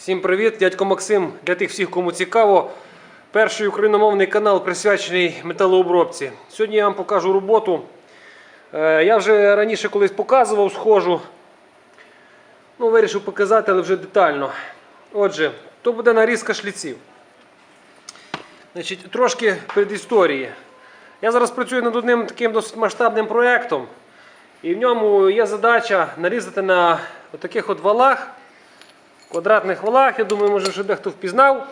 Всім привіт, дядько Максим. Для тих всіх, кому цікаво. Перший україномовний канал присвячений металообробці. Сьогодні я вам покажу роботу. Е, Я вже раніше колись показував схожу. Ну, вирішив показати, але вже детально. Отже, то буде нарізка шліців. Значить, трошки передісторії. Я зараз працюю над одним таким досить масштабним проєктом. І в ньому є задача нарізати на таких от валах квадратних валах. Я думаю, може вже дехто впізнав,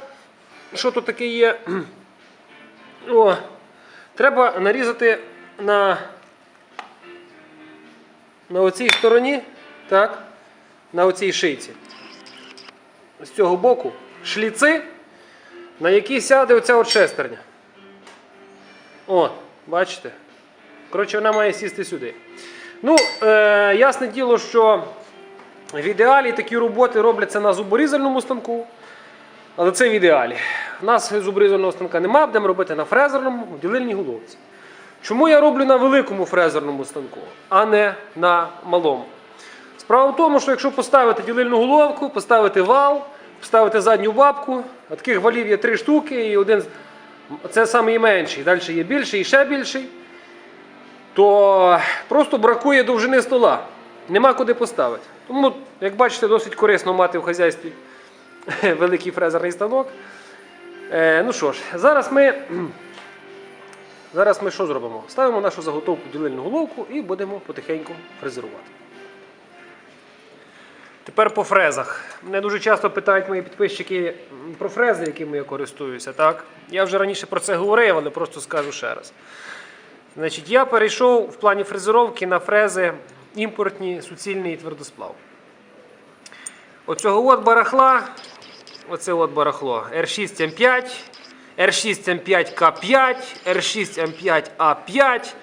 що тут таке є. О, треба нарізати на, на оцій стороні, так, на оцій шийці. З цього боку шліци, на які сяде оця шестерня. О, бачите? Коротше, вона має сісти сюди. Ну, е, ясне діло, що в ідеалі такі роботи робляться на зуборізальному станку. Але це в ідеалі. У нас зуборізального станка немає, будемо робити на фрезерному в ділильній головці. Чому я роблю на великому фрезерному станку, а не на малому? Справа в тому, що якщо поставити ділильну головку, поставити вал, поставити задню бабку, а таких валів є три штуки, і один це найменший, далі є більший і ще більший, то просто бракує довжини стола. Нема куди поставити. Тому, як бачите, досить корисно мати в хазяйстві великий фрезерний станок. Е, ну що ж, зараз ми, зараз ми що зробимо? Ставимо нашу заготовку ділильну головку і будемо потихеньку фрезерувати. Тепер по фрезах. Мене дуже часто питають мої підписчики про фрези, якими я користуюся. Так? Я вже раніше про це говорив, але просто скажу ще раз. Значить, я перейшов в плані фрезеровки на фрези імпортні, суцільний і твердосплав. Оцього от барахла, оце от барахло R6M5, R6M5K5, R6M5A5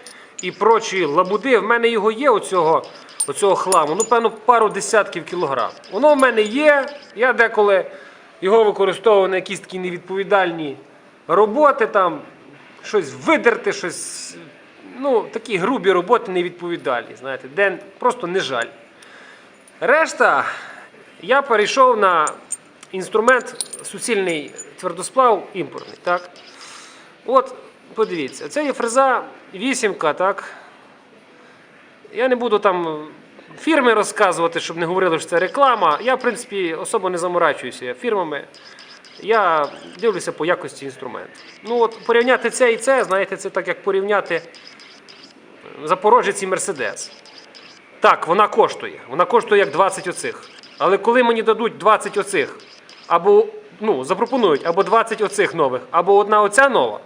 і прочі лабуди. В мене його є оцього, оцього хламу, ну, певно, пару десятків кілограм. Воно в мене є. Я деколи його використовую на якісь такі невідповідальні роботи, там щось видерти, щось. Ну, такі грубі роботи невідповідальні, знаєте, де просто не жаль. Решта я перейшов на інструмент суцільний твердосплав імпортний. Так? От, подивіться, це є фреза вісімка, так? Я не буду там фірми розказувати, щоб не говорили, що це реклама. Я, в принципі, особо не заморачуюся фірмами. Я дивлюся по якості інструменту. Ну, от порівняти це і це, знаєте, це так як порівняти Запорожець і Мерседес. Так, вона коштує. Вона коштує як 20 оцих. Але коли мені дадуть 20 оцих, або ну, запропонують або 20 оцих нових, або одна оця нова,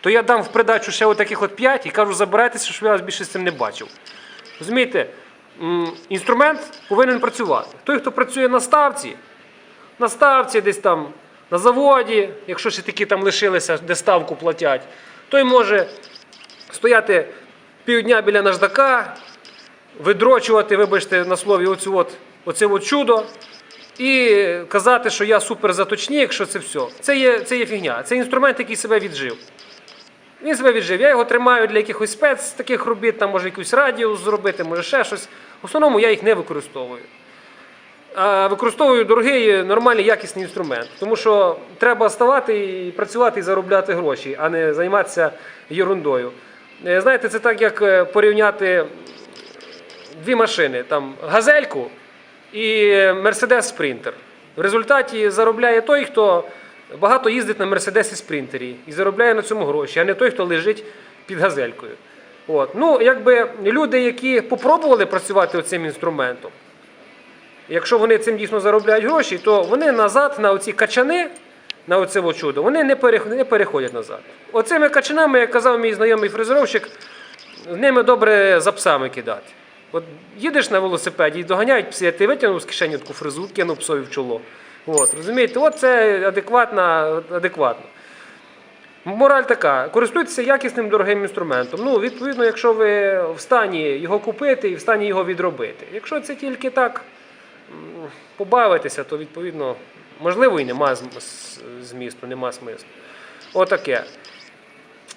то я дам в придачу ще отаких от 5 і кажу, забирайтеся, щоб я вас більше з цим не бачив. Розумієте, інструмент повинен працювати. Той, хто працює на ставці, на ставці десь там, на заводі, якщо ще такі там лишилися, де ставку платять, той може стояти півдня біля наждака, видрочувати, вибачте, на слові, оцю от, оце от чудо. І казати, що я супер заточник, що це все. Це є, це є фігня. Це інструмент, який себе віджив. Він себе віджив. Я його тримаю для якихось спец таких робіт, там може якийсь радіус зробити, може ще щось. В основному я їх не використовую. А використовую дорогий, нормальний, якісний інструмент. Тому що треба ставати і працювати і заробляти гроші, а не займатися ерундою. Е, Знаєте, це так, як е, порівняти дві машини: там газельку і Мерседес Спринтер. В результаті заробляє той, хто багато їздить на Мерседесі Спринтері і заробляє на цьому гроші, а не той, хто лежить під газелькою. От. Ну, якби люди, які попробували працювати оцим інструментом, якщо вони цим дійсно заробляють гроші, то вони назад на оці качани, на оце чудо, вони не переходять назад. Оцими качанами, як казав мій знайомий фрезеровщик, з ними добре за псами кидати. От їдеш на велосипеді і доганяють пси, а ти витягнув з кишені таку фрезу, кинув псові в чоло. От, розумієте, от це адекватно, адекватно. Мораль така: користуйтеся якісним дорогим інструментом. Ну, відповідно, якщо ви в стані його купити і в стані його відробити. Якщо це тільки так побавитися, то відповідно можливо і нема змісту, нема смислу. Отаке.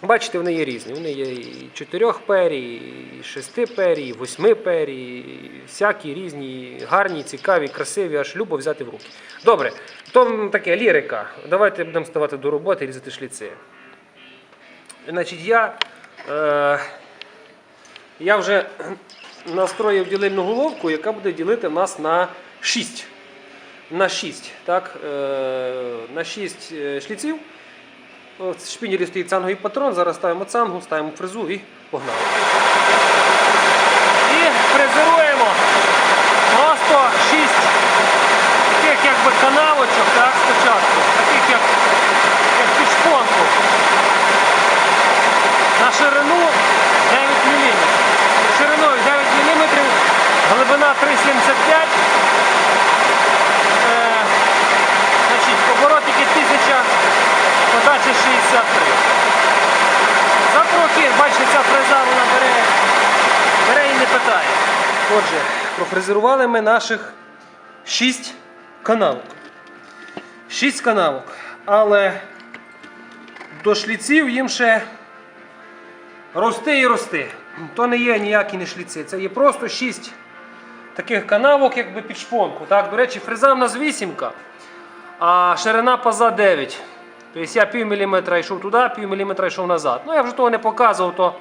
Бачите, вони є різні. Вони є і чотирьох перій, і шести перій, і восьми перій, і всякі різні, гарні, цікаві, красиві, аж любо взяти в руки. Добре, то таке лірика. Давайте будемо ставати до роботи і різати шліци. Значить, я, е, я вже настроїв ділильну головку, яка буде ділити нас на 6. На 6, так? Е, на 6 е, шліців. В шпінері стоїть цанговий патрон, зараз ставимо цангу, ставимо фрезу і погнали. І фрезеруємо просто 6 таких якби канавочок, так, спочатку, таких як, як під. На ширину 9 мм. Шириною 9 мм, глибина 3,75 Е, 53. За кроки, бачите, ця фреза вона бере, бере і не питає. Отже, профрезерували ми наших 6 канавок. 6 канавок. Але до шліців їм ще рости і рости. То не є ніякі не шліци. Це є просто 6 таких канавок, якби під шпонку. Так? До речі, фреза в нас вісімка, а ширина паза 9. Тобто я пів міліметра йшов туди, пів міліметра йшов назад. Ну я вже того не показував, то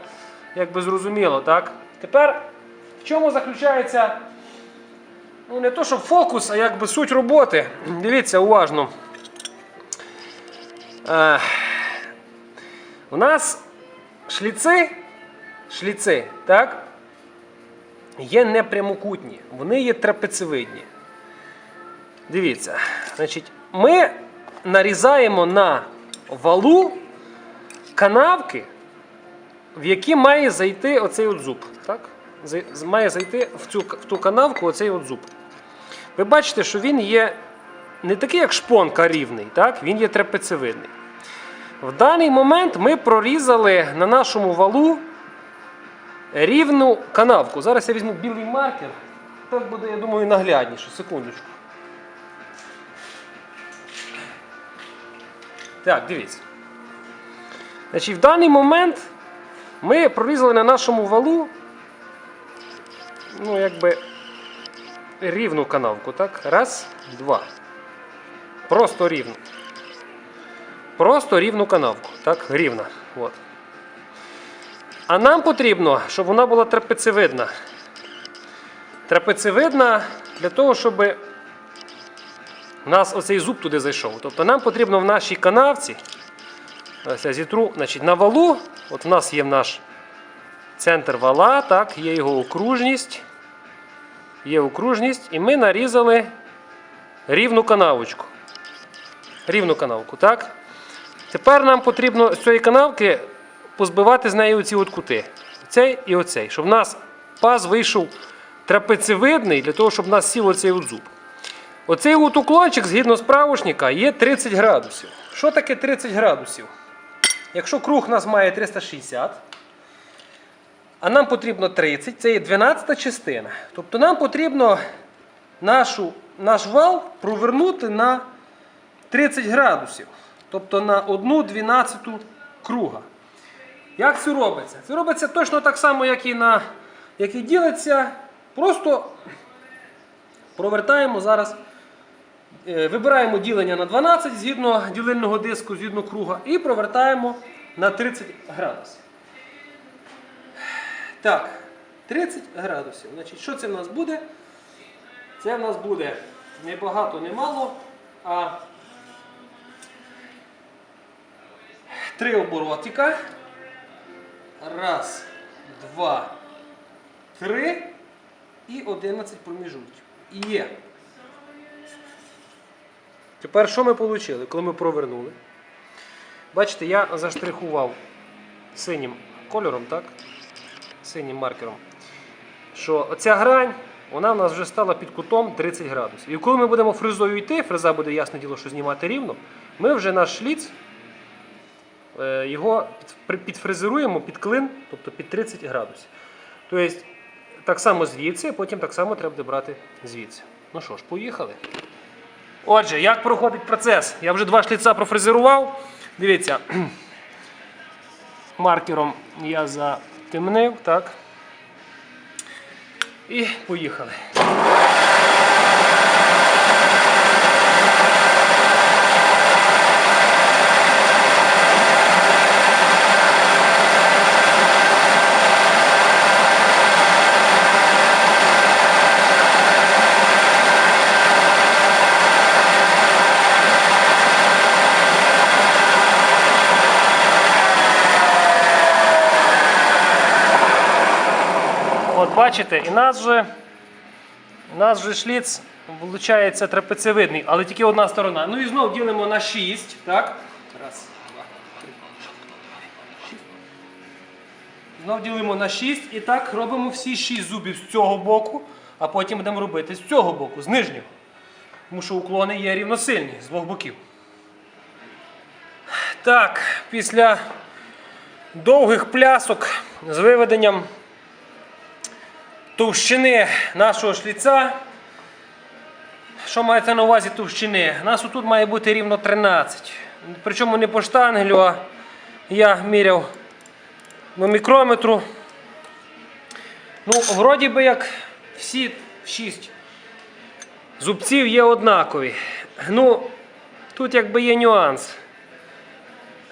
якби зрозуміло, так? Тепер в чому заключається ну, не то, що фокус, а якби суть роботи. Дивіться уважно. Е, у нас шліци, шліци, так? є непрямокутні, вони є трапецевидні. Дивіться, значить, ми нарізаємо на валу канавки, в які має зайти оцей от зуб. Так? Має зайти в, цю, в ту канавку оцей от зуб. Ви бачите, що він є не такий, як шпонка рівний, так? він є трапецевидний. В даний момент ми прорізали на нашому валу рівну канавку. Зараз я візьму білий маркер. Так буде, я думаю, наглядніше. Секундочку. Так, дивіться. Значить, в даний момент ми прорізали на нашому валу ну, якби рівну канавку. Так? Раз, два. Просто рівну. Просто рівну канавку. Так, рівна. От. А нам потрібно, щоб вона була трапецевидна. Трапецевидна для того, щоб у нас оцей зуб туди зайшов. Тобто нам потрібно в нашій канавці, ось я зітру, значить, на валу, от в нас є наш центр вала, так, є його окружність. Є окружність, і ми нарізали рівну канавочку. Рівну канавку, так? Тепер нам потрібно з цієї канавки позбивати з неї оці от кути. Цей і оцей. Щоб в нас паз вийшов трапецевидний, для того, щоб в нас сів оцей от зуб. Оцей от уклончик, згідно справочника, є 30 градусів. Що таке 30 градусів? Якщо круг у нас має 360, а нам потрібно 30, це є 12 частина. Тобто нам потрібно нашу, наш вал провернути на 30 градусів. Тобто на 1 дванадцяту круга. Як це робиться? Це робиться точно так само, як і на як і ділиться. Просто провертаємо зараз, вибираємо ділення на 12 згідно ділильного диску, згідно круга, і провертаємо на 30 градусів. Так, 30 градусів. Значить, що це в нас буде? Це в нас буде не багато, не мало, а три оборотика. Раз, два, три і 11 проміжутків. І є. Тепер що ми отримали, коли ми провернули? Бачите, я заштрихував синім кольором, так? Синім маркером. Що оця грань, вона в нас вже стала під кутом 30 градусів. І коли ми будемо фрезою йти, фреза буде ясне діло, що знімати рівно, ми вже наш шліц е, його під- підфрезеруємо під клин, тобто під 30 градусів. Тобто, так само звідси, потім так само треба брати звідси. Ну що ж, поїхали. Отже, як проходить процес? Я вже два шліца профрезерував. Дивіться. Маркером я затемнив, так. І поїхали. От бачите, і нас вже, у нас вже шліц виходить трапецевидний, але тільки одна сторона. Ну і знову ділимо на 6. Так? Раз, два, три, шість. Знов ділимо на 6 і так робимо всі 6 зубів з цього боку, а потім будемо робити з цього боку, з нижнього. Тому що уклони є рівносильні з двох боків. Так, після довгих плясок з виведенням товщини нашого шліця. Що мається на увазі товщини? У нас тут має бути рівно 13. Причому не по штангелю, а я міряв на мікрометру. Ну, вроді би як всі 6 зубців є однакові. Ну, тут якби є нюанс.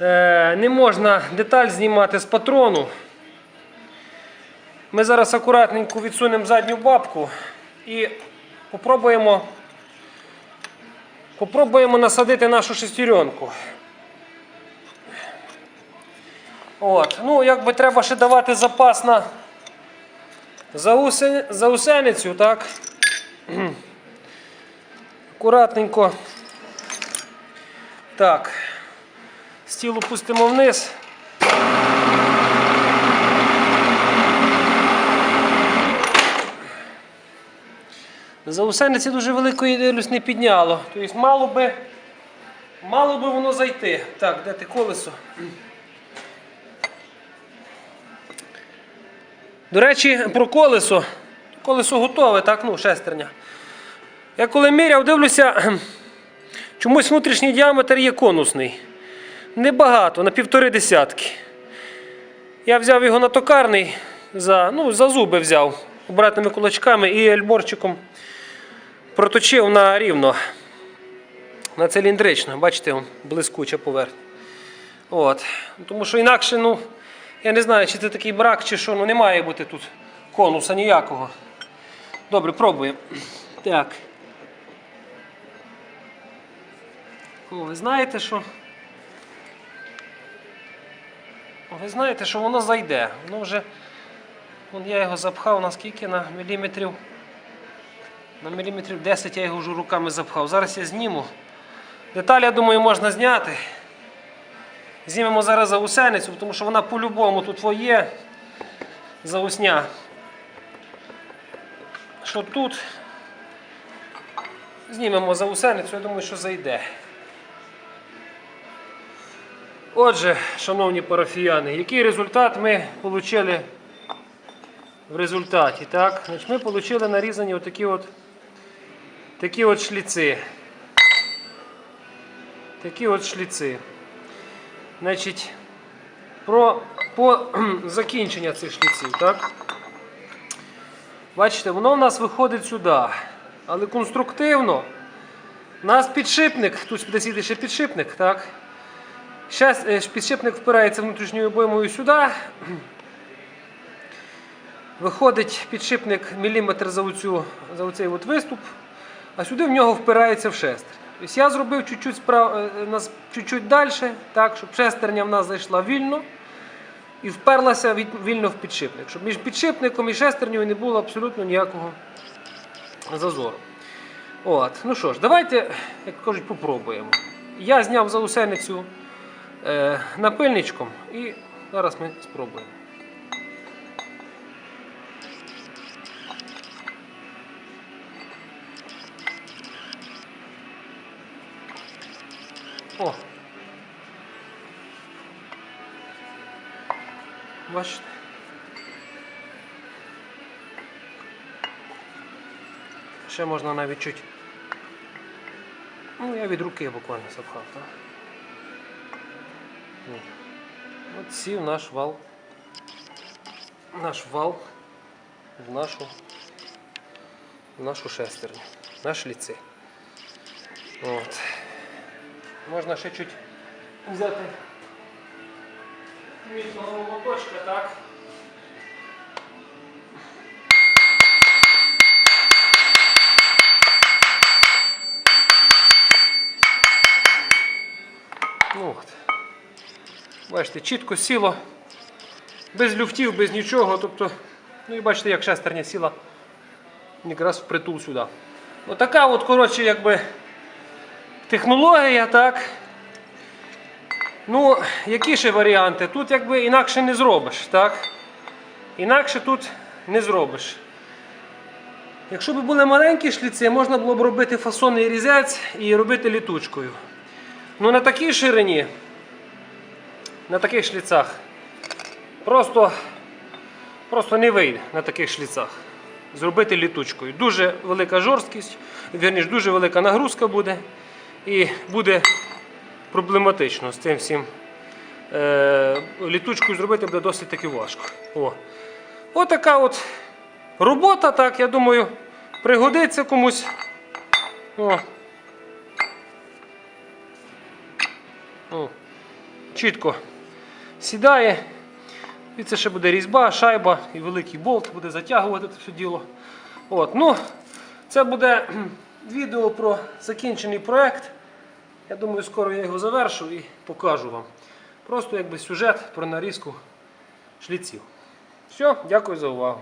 Е, не можна деталь знімати з патрону. Ми зараз акуратненько відсунемо задню бабку і попробуємо, попробуємо насадити нашу шестеренку. От. Ну, якби треба ще давати запас на заусеницю, так? Акуратненько. Так. Стіл опустимо вниз. Заусениці дуже великої дивлюсь не підняло. Тобто мало би, мало би воно зайти. Так, де ти колесо? До речі, про колесо. Колесо готове, так, ну, шестерня. Я коли міряв, дивлюся, чомусь внутрішній діаметр є конусний. Небагато, на півтори десятки. Я взяв його на токарний, за, ну, за зуби взяв обратними кулачками і ельборчиком проточив на рівно. На циліндрично. Бачите, блискуча поверхня. От. Тому що інакше, ну, я не знаю, чи це такий брак, чи що, ну не має бути тут конуса ніякого. Добре, пробуємо. Так. О, ви знаєте, що. Ви знаєте, що воно зайде. Воно вже. Вон я його запхав наскільки на міліметрів. На міліметрів 10 я його вже руками запхав. Зараз я зніму. Деталь, я думаю, можна зняти. Знімемо зараз заусеницю, тому що вона по-любому тут є заусня. Що тут? Знімемо заусеницю, я думаю, що зайде. Отже, шановні парафіяни, який результат ми отримали в результаті? Так? Значить, ми отримали нарізані отакі от, такі от шліци. Такі от шліци. Значить, про по закінчення цих шліців, так? Бачите, воно в нас виходить сюди. Але конструктивно. У нас підшипник, тут спідосіти ще підшипник, так? Зараз е, підшипник впирається внутрішньою обоймою сюди. Виходить підшипник міліметр за, оцю, за оцей от виступ, а сюди в нього впирається в шестер. Тобто я зробив чуть-чуть, справ... е, чуть-чуть далі, так, щоб шестерня в нас зайшла вільно і вперлася від... вільно в підшипник. Щоб між підшипником і шестернею не було абсолютно ніякого зазору. От. Ну що ж, давайте, як кажуть, попробуємо. Я зняв заусеницю е, напильничком і зараз ми спробуємо. О! Бачите? Ще можна навіть чуть. Ну, я від руки буквально запхав, так? Ні. От сів наш вал. Наш вал в нашу, в нашу шестерню, на шліци. От. Можна ще чуть взяти міцного молоточка, так? Ну. Бачите, чітко сіло, без люфтів, без нічого. Тобто, ну і бачите, як шестерня сіла якраз впритул сюди. Отака от, коротше, якби технологія, так. Ну, які ще варіанти? Тут якби інакше не зробиш, так? Інакше тут не зробиш. Якщо б були маленькі шліци, можна було б робити фасонний різець і робити літучкою. Ну на такій ширині, на таких шліцах, просто, просто не вийде на таких шліцах. Зробити літучкою. Дуже велика жорсткість, вірніш, дуже велика нагрузка буде. І буде проблематично з цим всім. Е, літучкою зробити буде досить таки важко. О. Отака от робота, так, я думаю, пригодиться комусь. О. О. Чітко сідає. І це ще буде різьба, шайба і великий болт буде затягувати це все діло. От, ну, це буде відео про закінчений проект. Я думаю, скоро я його завершу і покажу вам. Просто якби сюжет про нарізку шліців. Все, дякую за увагу.